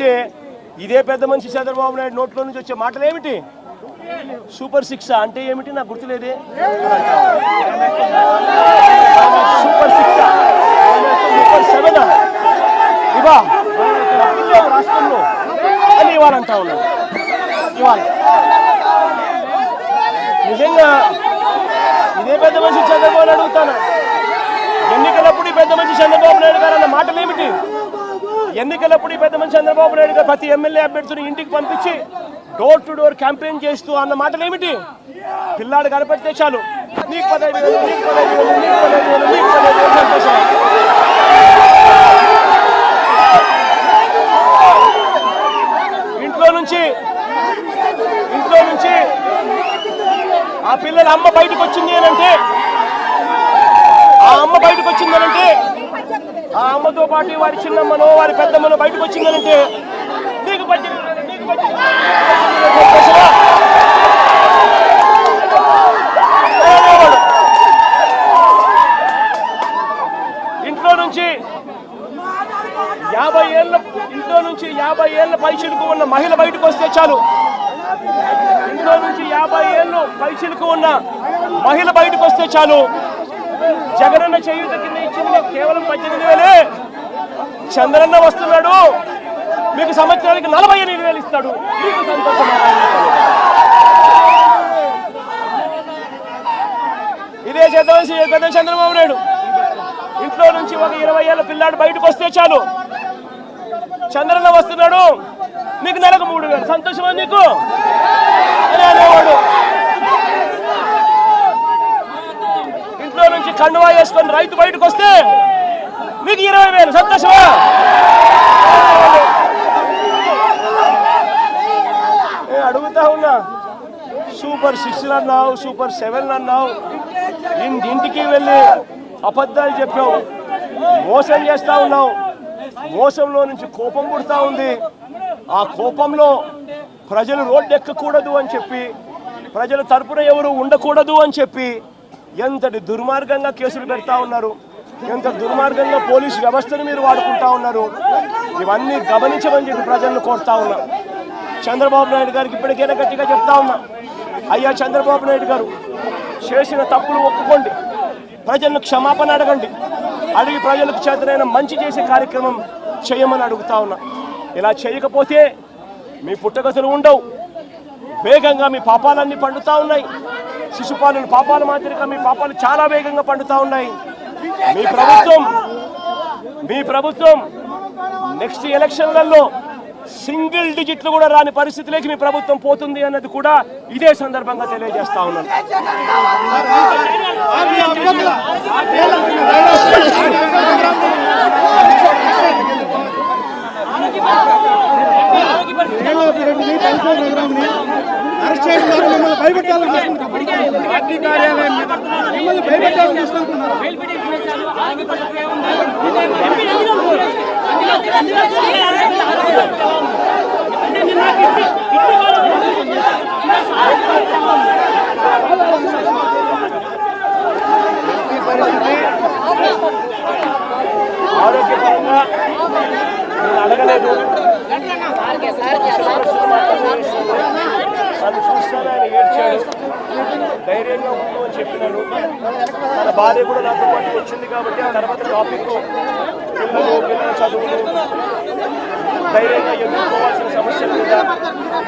అంటే ఇదే పెద్ద మనిషి చంద్రబాబు నాయుడు నోట్లో నుంచి వచ్చే మాటలు ఏమిటి? సూపర్ సిక్స్ అంటే ఏమిటి? నాకు గుర్తులేదే. సూపర్ సిక్స్ సూపర్ సెవెన్ ఇవా? రాష్ట్రంలో అని ఇవాళ అంటా ఉన్నాడు. ఇవాళ. నిజంగా ఇదే పెద్ద మనిషి చంద్రబాబు అడుగుతాను? ఎన్నికలప్పుడు పెద్ద మనిషి చంద్రబాబు నాయుడు గారు అన్న మాటలు ఏమిటి ఎన్నికలప్పుడు పెద్ద మనిషి చంద్రబాబు నాయుడు గారు ప్రతి ఎమ్మెల్యే అభ్యర్థిని ఇంటికి పంపించి డోర్ టు డోర్ క్యాంపెయిన్ చేస్తూ అన్న మాటలు ఏమిటి? పిల్లాడు కనపడితే చాలు. నీకు పదహైదు వేలు నీకు పదహైదు వేలు నీకు పదహైదు వేలు నీకు పదహైదు వేలు సంతోషం ఇంట్లో నుంచి ఇంట్లో నుంచి ఆ పిల్లల అమ్మ బయటకు వచ్చింది అంటే ఆ అమ్మ బయటకు వచ్చింది అంటే ఆ అమ్మతో పాటు వారి చిన్నమ్మనో వారి పెద్దమ్మనో బయటకు వచ్చిందనంటే నీకు నీకు ఇంట్లో నుంచి యాభై ఏళ్ళ ఇంట్లో నుంచి యాభై ఏళ్ళ పైసలకు ఉన్న మహిళ బయటకు వస్తే చాలు. ఇంట్లో నుంచి యాభై ఏళ్ళు పైసలకు ఉన్న మహిళ బయటకు వస్తే చాలు. జగనన్న చేయూత కింద ఇచ్చింది కేవలం పద్దెనిమిది వేలే. చంద్రన్న వస్తున్నాడు. మీకు సంవత్సరానికి నలభై ఎనిమిది వేలు ఇస్తాడు. మీకు ఇదే చేద్దామని పెద్ద చంద్రబాబు నాయుడు. ఇంట్లో నుంచి ఒక ఇరవై ఏళ్ళ పిల్లాడు బయటకు వస్తే చాలు. చంద్రన్న వస్తున్నాడు. నీకు నెలకు మూడు వేలు. సంతోషమా నీకు? అని అనేవాడు ఇంట్లో నుంచి కండువా వేసుకొని రైతు బయటకు వస్తే మీకు ఇరవై వేలు. సంతోషమా? అడుగుతా ఉన్నా. సూపర్ సిక్స్ అన్నావు సూపర్ సెవెన్ అన్నావు. ఇంటి ఇంటికి వెళ్ళి అబద్ధాలు చెప్పావు. మోసం చేస్తా ఉన్నావు. మోసంలో నుంచి కోపం పుడతా ఉంది. ఆ కోపంలో ప్రజలు రోడ్డు ఎక్కకూడదు అని చెప్పి ప్రజల తరపున ఎవరు ఉండకూడదు అని చెప్పి ఎంతటి దుర్మార్గంగా కేసులు పెడతా ఉన్నారు? ఎంత దుర్మార్గంగా పోలీసు వ్యవస్థను మీరు వాడుకుంటా ఉన్నారు? ఇవన్నీ గమనించమని చెప్పి ప్రజలను కోరుతా ఉన్నా. చంద్రబాబు నాయుడు గారికి ఇప్పటికైనా గట్టిగా చెప్తా ఉన్నా. అయ్యా చంద్రబాబు నాయుడు గారు చేసిన తప్పులు ఒప్పుకోండి. ప్రజలను క్షమాపణ అడగండి. అడిగి ప్రజలకు చేతనైన మంచి చేసే కార్యక్రమం చేయమని అడుగుతా ఉన్నా. ఇలా చేయకపోతే మీ పుట్టగతులు ఉండవు. వేగంగా మీ పాపాలన్నీ పండుతా ఉన్నాయి. శిశుపాలను పాపాల మాదిరిగా మీ పాపాలు చాలా వేగంగా పండుతా ఉన్నాయి. మీ ప్రభుత్వం మీ ప్రభుత్వం నెక్స్ట్ ఎలక్షన్లలో సింగిల్ డిజిట్లు కూడా రాని పరిస్థితిలోకి మీ ప్రభుత్వం పోతుంది అన్నది కూడా ఇదే సందర్భంగా తెలియజేస్తా ఉన్నాను. అరెస్ట్ చేయడం ద్వారా మిమ్మల్ని భయపెట్టాలని చూస్తున్నారు. పార్టీ కార్యాలయం మీద మిమ్మల్ని భయపెట్టాలని చూస్తున్నారు ఈ పరిస్థితి ఆరోగ్యపరంగా నేను అడగలేదు నన్ను చూస్తాను ఆయన ఏడ్చాడు. ధైర్యంగా ఉండు అని చెప్పినాను తన భార్య కూడా నాతో పాటు వచ్చింది కాబట్టి ఆ తర్వాత టాపిక్ పిల్లలు పిల్లల చదువులు ధైర్యంగా ఎదుర్కోవాల్సిన సమస్యలు మీద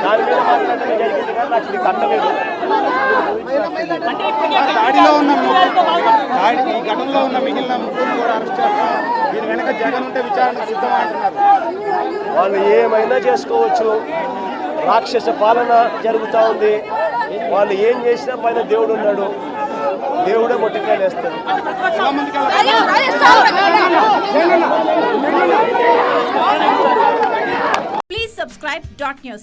దాని మీద మాట్లాడడం జరిగింది కానీ నాకు ఇది కట్టలేదు దాడిలో ఉన్న దాడి ఈ ఘటనలో ఉన్న మిగిలిన ముగ్గురు కూడా అరెస్ట్ చేస్తారు దీని వెనక జగన్ ఉంటే విచారణ సిద్ధం అంటున్నారు. వాళ్ళు ఏమైనా చేసుకోవచ్చు. రాక్షస పాలన జరుగుతూ ఉంది. వాళ్ళు ఏం చేసినా పైన దేవుడు ఉన్నాడు. దేవుడే మొట్టికాయలు వేస్తాడు. Please subscribe dot news.